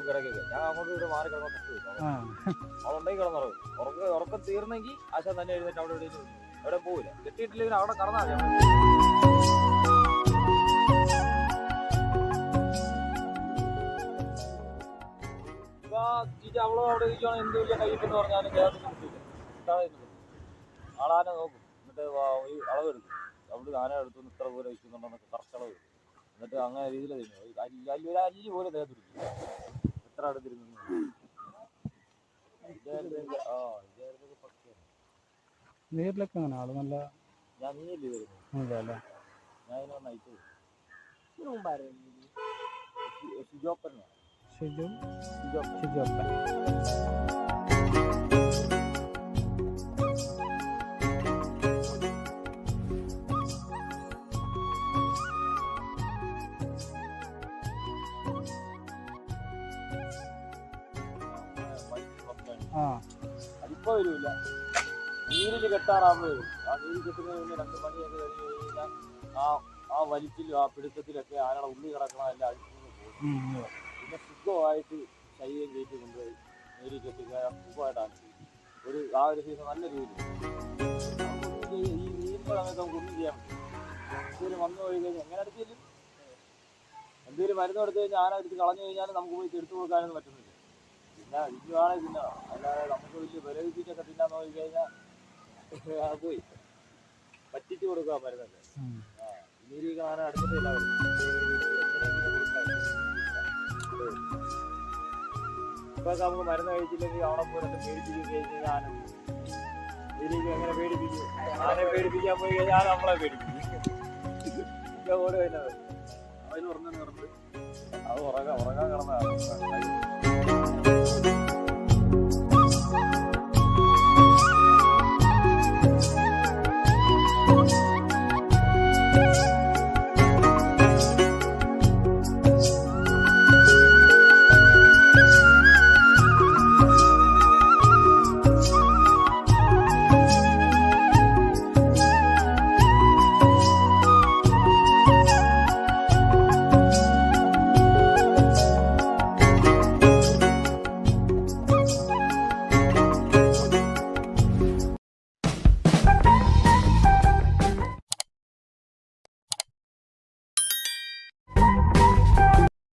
പോകും കിടക്കൊക്കെ ഞാൻ അങ്ങോട്ട് ഇവിടെ മാറി ആ. അതുണ്ടെങ്കിൽ കിടന്നുറങ്ങും. ഉറക്കം ഉറക്കം തീർന്നെങ്കിൽ ആശാൻ തന്നെ എഴുന്നേറ്റ് അവിടെ എവിടെയും എവിടെ പോവില്ല. കിട്ടിയിട്ടില്ലെങ്കിൽ അവിടെ കടന്നാൽ അവളോ അവിടെ ഇരിക്കുകയാണെങ്കിൽ എന്ത് വലിയ കയ്യിട്ടെന്ന് പറഞ്ഞാലും കിട്ടില്ല കിട്ടാതെ ആളാനെ നോക്കും. എന്നിട്ട് ഈ അളവെടുക്കും അവിടെ ആന എടുത്തു ഇത്ര പോലെ വയ്ക്കുന്നുണ്ടെന്നൊക്കെ കറക്റ്റ് അളവ് എന്നിട്ട് അങ്ങനെ രീതിയിൽ തരുന്നു ഒരു അല്ലി പോലെ ദേഹത്ത് എത്ര പക്കയാണ് നേരിലൊക്കെ അങ്ങനെ ആൾ നല്ല ഷിജോപ്പൻ ഷിജു ഷിജോപ്പൻ. അതിപ്പോ വരില്ല നീരിൽ കെട്ടാറാകുമ്പോ വരും ആ നീര് കെട്ടുന്നതിന് മുന്നേ രണ്ട് മണിയൊക്കെ കഴിഞ്ഞ് കഴിഞ്ഞാൽ ആ ആ വലിച്ചിലും ആ പിടുത്തത്തിലൊക്കെ ആനയുടെ ഉള്ളി കിടക്കണമല്ല പോകും. പിന്നെ സുഖമായിട്ട് ശരീരം കയറ്റി കൊണ്ടുപോയി നീരി കെട്ടി സുഖമായിട്ടാണ് ഒരു ആ ഒരു സീസൺ നല്ല രീതിയിൽ. ഈ സമയത്ത് നമുക്ക് ഒന്നും ചെയ്യാൻ പറ്റും എന്തെങ്കിലും വന്നു പോയി കഴിഞ്ഞാൽ എങ്ങനെ എടുത്തില്ല എന്തെങ്കിലും മരുന്ന് എടുത്തു കഴിഞ്ഞാൽ ആന എടുത്ത് കളഞ്ഞു കഴിഞ്ഞാൽ നമുക്ക് പോയി എടുത്തു കൊടുക്കാനൊന്നും പറ്റുന്നില്ല. പിന്നെ ഇതുവാണെ തിന്നണം അല്ലാതെ നമുക്ക് വലിയ വിലവിപ്പിച്ചൊക്കെ തിന്നാൻ നോക്കി കഴിഞ്ഞാൽ അത് പോയി. പറ്റിച്ചു കൊടുക്കുക മരുന്നൊക്കെ ഉം. ആ നീരി കാണാൻ അടുത്തിട്ടില്ല ഇപ്പൊ നമുക്ക് മരുന്ന് കഴിച്ചില്ലെങ്കിൽ അവിടെ പോയിട്ട് പേടിപ്പിച്ച് കഴിഞ്ഞാൽ ആന നീരിക്ക് എങ്ങനെ പേടിപ്പിക്കും? ആനെ പേടിപ്പിക്കാൻ പോയി കഴിഞ്ഞാൽ നമ്മളെ പേടിപ്പിക്കും. ഇപ്പൊ ഓടി വരുന്നത് അതിന് ഉറങ്ങുന്ന നിർത്ത് അത് ഉറങ്ങാൻ ഉറങ്ങാൻ കിടന്നതാണ്.